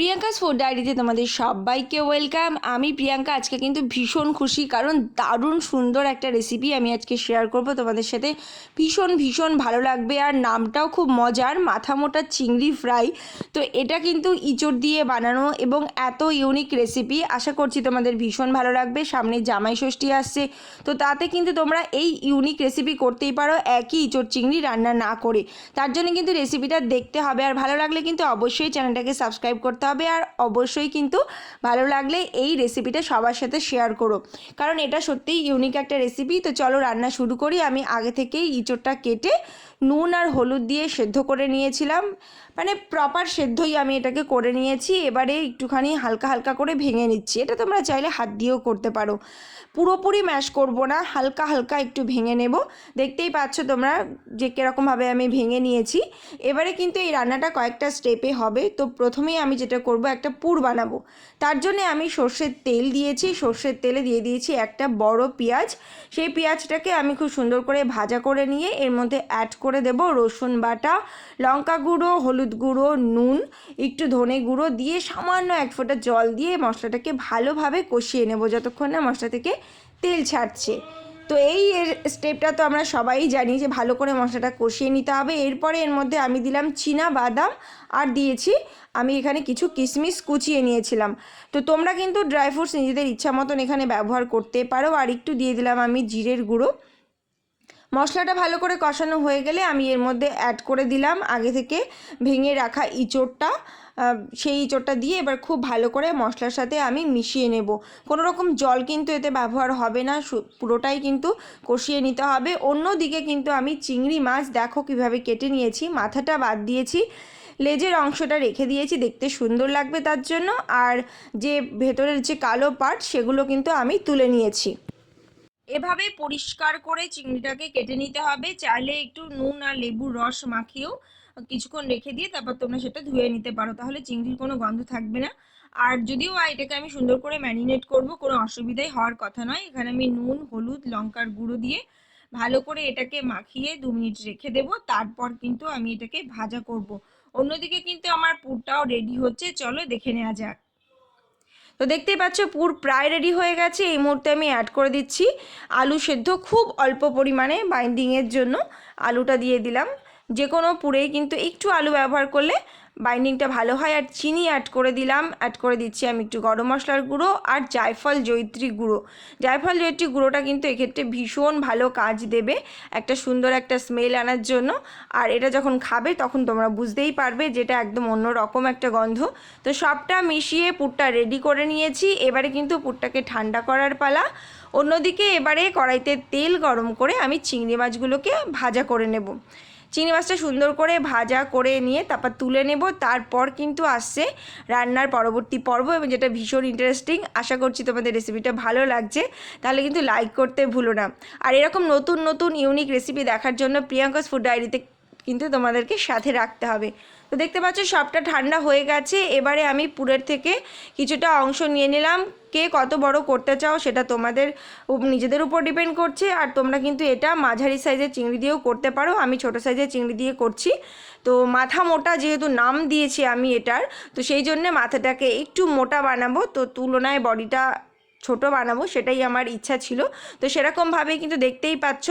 Priyanka's food ডায়েরিতে তোমাদের সবাইকে ওয়েলকাম আমি প্রিয়াঙ্কা, আজকে কিন্তু ভীষণ খুশি, কারণ দারুণ সুন্দর একটা রেসিপি আমি আজকে শেয়ার করব তোমাদের সাথে। ভীষণ ভীষণ ভালো লাগবে আর নামটাও খুব মজার, মাথা মোটা চিংড়ি ফ্রাই তো এটা কিন্তু ইঁচড় দিয়ে বানানো এবং এত ইউনিক রেসিপি আশা করছি তোমাদের ভীষণ ভালো লাগবে, সামনে জামাই ষষ্ঠী আসছে। তো তাতে কিন্তু তোমরা এই ইউনিক রেসিপি করতেই পারো, একই ইঁচড় চিংড়ি রান্না না করে। তার জন্য কিন্তু রেসিপিটা দেখতে হবে, আর ভালো লাগলে কিন্তু অবশ্যই চ্যানেলটাকে সাবস্ক্রাইব করতে হবে আর অবশ্যই কিন্তু ভালো লাগলে এই রেসিপিটা সবার সাথে শেয়ার করো। কারণ এটা সত্যিই ইউনিক একটা রেসিপি তো চলো রান্না শুরু করি। আমি আগে থেকেই ইঁচড়টা কেটে নুন আর হলুদ দিয়ে সেদ্ধ করে নিয়েছিলাম। মানে প্রপার সেদ্ধই আমি এটাকে করে নিয়েছি। এবারে একটুখানি হালকা হালকা করে ভেঙে নিচ্ছি। এটা তোমরা চাইলে হাত দিয়েও করতে পারো। পুরোপুরি ম্যাশ করব না। হালকা হালকা একটু ভেঙে নেব। দেখতেই পাচ্ছ তোমরা যে কীরকমভাবে আমি ভেঙে নিয়েছি। এবারে কিন্তু এই রান্নাটা কয়েকটা স্টেপে হবে। তো প্রথমেই আমি যেটা করব, একটা পুর বানাবো। তার জন্য আমি সর্ষের তেল দিয়েছি, সর্ষের তেলে দিয়ে দিয়েছি একটা বড় পেঁয়াজ। সেই পেঁয়াজটাকে আমি খুব সুন্দর করে ভাজা করে নিয়ে এর মধ্যে অ্যাড করে দেব রসুন বাটা, লঙ্কা গুঁড়ো, হলুদ গুঁড়ো, নুন, একটু ধনে গুঁড়ো দিয়ে সামান্য এক ফোঁটা জল দিয়ে মশলাটাকে ভালোভাবে কষিয়ে নেব, যতক্ষণ না মশলা থেকে তেল ছাড়ছে। তো এই এর স্টেপটা তো আমরা সবাই জানি যে ভালো করে মশলাটা কষিয়ে নিতে হবে। এরপরে এর মধ্যে আমি দিলাম চীনা বাদাম আর দিয়েছি আমি এখানে কিছু কিশমিশ কুচিয়ে নিয়েছিলাম। তো তোমরা কিন্তু ড্রাই ফ্রুটস নিজেদের ইচ্ছা মতন এখানে ব্যবহার করতে পারো। আর একটু দিয়ে দিলাম আমি জিরের গুঁড়ো। মশলাটা ভালো করে কষানো হয়ে গেলে আমি এর মধ্যে অ্যাড করে দিলাম আগে থেকে ভেঙে রাখা ইঁচড়টা। সেই ইঁচড়টা দিয়ে এবার খুব ভালো করে মশলার সাথে আমি মিশিয়ে নেব। কোনো রকম জল কিন্তু এতে ব্যবহার হবে না পুরোটাই কিন্তু কষিয়ে নিতে হবে। অন্যদিকে কিন্তু আমি চিংড়ি মাছ, দেখো কীভাবে কেটে নিয়েছি, মাথাটা বাদ দিয়েছি, লেজের অংশটা রেখে দিয়েছি, দেখতে সুন্দর লাগবে তার জন্য। আর যে ভেতরের যে কালো পার্ট সেগুলো কিন্তু আমি তুলে নিয়েছি। এভাবে পরিষ্কার করে চিংড়িটাকে কেটে নিতে হবে। চাইলে একটু নুন আর লেবুর রস মাখিয়েও কিছুক্ষণ রেখে দিয়ে তারপর তোমরা সেটা ধুয়ে নিতে পারো। তাহলে চিংড়ির কোনো গন্ধ থাকবে না। আর যদিও এটাকে আমি সুন্দর করে ম্যারিনেট করব, কোনো অসুবিধাই হওয়ার কথা নয়। এখানে আমি নুন, হলুদ, লঙ্কার গুঁড়ো দিয়ে ভালো করে এটাকে মাখিয়ে দু মিনিট রেখে দেব। তারপর কিন্তু আমি এটাকে ভাজা করব। অন্যদিকে কিন্তু আমার পুরটাও রেডি হচ্ছে। চলো দেখে নেওয়া যাক। তো দেখতেই পাচ্ছ, পুর প্রায় রেডি হয়ে গেছে। এই মুহূর্তে আমি অ্যাড করে দিচ্ছি। আলু সেদ্ধ খুব অল্প পরিমাণে বাইন্ডিংয়ের জন্য আলুটা দিয়ে দিলাম। যে কোনো পুরেই কিন্তু একটু আলু ব্যবহার করলে বাইন্ডিংটা ভালো হয়। আর চিনি অ্যাড করে দিলাম অ্যাড করে দিচ্ছি আমি একটু গরম মশলার গুঁড়ো আর জায়ফল জৈত্রী গুঁড়ো। জায়ফল জৈত্রী গুঁড়োটা কিন্তু এক্ষেত্রে ভীষণ ভালো কাজ দেবে একটা সুন্দর একটা স্মেল আনার জন্য। আর এটা যখন খাবে তখন তোমরা বুঝতেই পারবে যেটা একদম অন্য রকম একটা গন্ধ। তো সবটা মিশিয়ে পুরটা রেডি করে নিয়েছি। এবারে কিন্তু পুরটাকে ঠান্ডা করার পালা। অন্যদিকে এবারে কড়াইতে তেল গরম করে আমি চিংড়ি মাছগুলোকে ভাজা করে নেব। চিংড়ি মাছটা সুন্দর করে ভাজা করে নিয়ে তারপর তুলে নেব। তারপর কিন্তু আসছে রান্নার পরবর্তী পর্ব এবং যেটা ভীষণ ইন্টারেস্টিং আশা করছি তোমাদের রেসিপিটা ভালো লাগছে। তাহলে কিন্তু লাইক করতে ভুলো না। আর এরকম নতুন নতুন ইউনিক রেসিপি দেখার জন্য প্রিয়াঙ্কাস ফুড ডায়েরিতে কিন্তু তোমাদেরকে সাথে রাখতে হবে। তো দেখতে পাচ্ছ, সবটা ঠান্ডা হয়ে গেছে। এবারে আমি পুরের থেকে কিছুটা অংশ নিয়ে নিলাম। কে কত বড় করতে চাও সেটা তোমাদের নিজেদের উপর ডিপেন্ড করছে। আর তোমরা কিন্তু এটা মাঝারি সাইজের চিংড়ি দিয়েও করতে পারো। আমি ছোট সাইজের চিংড়ি দিয়ে করছি। তো মাথা মোটা যেহেতু নাম দিয়েছি আমি এটার, তো সেই জন্যে মাথাটাকে একটু মোটা বানাবো। তো তুলনায় বডিটা ছোট বানাবো, সেটাই আমার ইচ্ছা ছিল। তো সেরকমভাবে কিন্তু দেখতেই পাচ্ছ,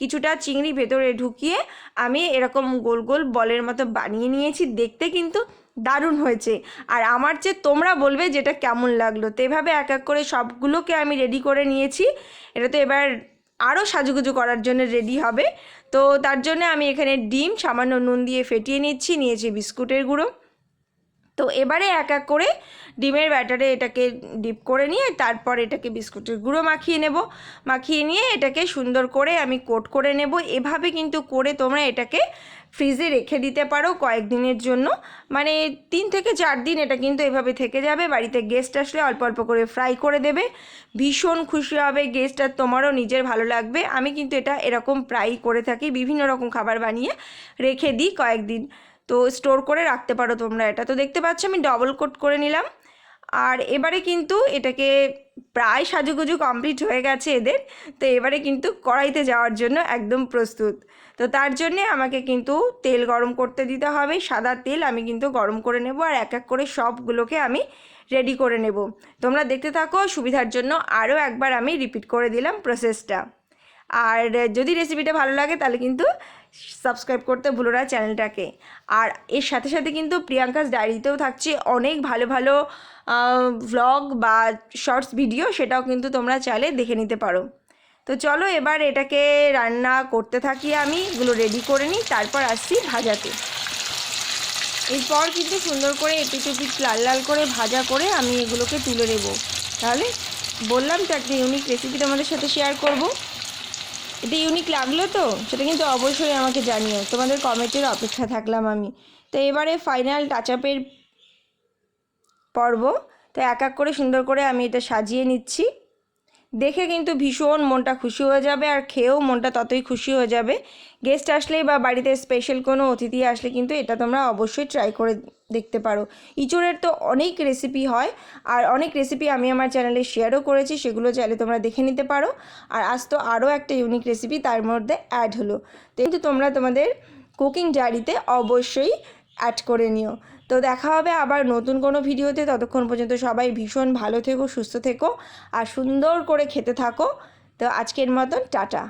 কিছুটা চিংড়ি ভেতরে ঢুকিয়ে আমি এরকম গোল গোল বলের মতো বানিয়ে নিয়েছি। দেখতে কিন্তু দারুণ হয়েছে। আর আমার যে তোমরা বলবে যেটা কেমন লাগল। তো এভাবে এক এক করে সবগুলোকে আমি রেডি করে নিয়েছি। এটা তো এবার আরও সাজুগুজু করার জন্য রেডি হবে। তো তার জন্য আমি এখানে ডিম, সামান্য নুন দিয়ে ফেটিয়ে নিচ্ছি। নিয়েছি বিস্কুটের গুঁড়ো। তো এবারে এক এক করে ডিমের ব্যাটারে এটাকে ডিপ করে নিয়ে তারপর এটাকে বিস্কুটের গুঁড়ো মাখিয়ে নেব। মাখিয়ে নিয়ে এটাকে সুন্দর করে আমি কোট করে নেব। এভাবে কিন্তু করে তোমরা এটাকে ফ্রিজে রেখে দিতে পারো কয়েকদিনের জন্য। মানে তিন থেকে চার দিন এটা কিন্তু এভাবে থেকে যাবে। বাড়িতে গেস্ট আসলে অল্প অল্প করে ফ্রাই করে দেবে। ভীষণ খুশি হবে গেস্ট আর তোমারও নিজের ভালো লাগবে। আমি কিন্তু এটা এরকম প্রায় করে থাকি। বিভিন্ন রকম খাবার বানিয়ে রেখে দিই কয়েকদিন। তো স্টোর করে রাখতে পারো তোমরা এটা। তো দেখতে পাচ্ছ আমি ডবল কোট করে নিলাম। আর এবারে কিন্তু এটাকে প্রায় সাজুগুজু কমপ্লিট হয়ে গেছে এদের। তো এবারে কিন্তু কড়াইতে যাওয়ার জন্য একদম প্রস্তুত। তো তার জন্যে আমাকে কিন্তু তেল গরম করতে দিতে হবে। সাদা তেল আমি কিন্তু গরম করে নেব আর এক এক করে সবগুলোকে আমি রেডি করে নেব। তোমরা দেখতে থাকো, সুবিধার জন্য আরও একবার আমি রিপিট করে দিলাম প্রসেসটা আর যদি রেসিপিটা ভালো লাগে, তাহলে কিন্তু সাবস্ক্রাইব করতে ভুলো না চ্যানেলটাকে আর এর সাথে সাথে কিন্তু প্রিয়াঙ্কাস ডায়েরিতেও থাকছে অনেক ভালো ভালো ভ্লগ বা শর্টস ভিডিও সেটাও কিন্তু তোমরা চাইলে দেখে নিতে পারো। তো চলো এবার এটাকে রান্না করতে থাকি আমি, এগুলো রেডি করে নিই, তারপর আসছি ভাজাতে। এরপর কিন্তু সুন্দর করে এপিট এপিট লাল লাল করে ভাজা করে আমি এগুলোকে তুলে নেব। তাহলে বললাম তো একটা ইউনিক রেসিপি তোমাদের সাথে শেয়ার করব। এটা ইউনিক লাগল তো? সেটা কিন্তু অবশ্যই আমাকে জানিও। তোমাদের কমেন্টের অপেক্ষা থাকলাম আমি। তো এবারে ফাইনাল টাচ আপের পর্ব। তো এক এক করে সুন্দর করে আমি এটা সাজিয়ে নিচ্ছি। দেখে কিন্তু ভীষণ মনটা খুশি হয়ে যাবে আর খেয়েও মনটা ততই খুশি হয়ে যাবে। গেস্ট আসলেই বা বাড়িতে স্পেশাল কোনো অতিথি আসলে কিন্তু এটা তোমরা অবশ্যই ট্রাই করে দেখতে পারো। ইঁচড়ের তো অনেক রেসিপি হয় আর অনেক রেসিপি আমি আমার চ্যানেলে শেয়ারও করেছি, সেগুলো চাইলে তোমরা দেখে নিতে পারো। আর আজ তো আরও একটা ইউনিক রেসিপি তার মধ্যে অ্যাড হলো। কিন্তু তোমরা তোমাদের কুকিং ডায়েরিতে অবশ্যই অ্যাড করে নিও। তো দেখা হবে আবার নতুন কোনো ভিডিওতে। ততক্ষণ পর্যন্ত সবাই ভীষণ ভালো থেকো, সুস্থ থেকো আর সুন্দর করে খেতে থাকো। তো আজকের মতন, টাটা।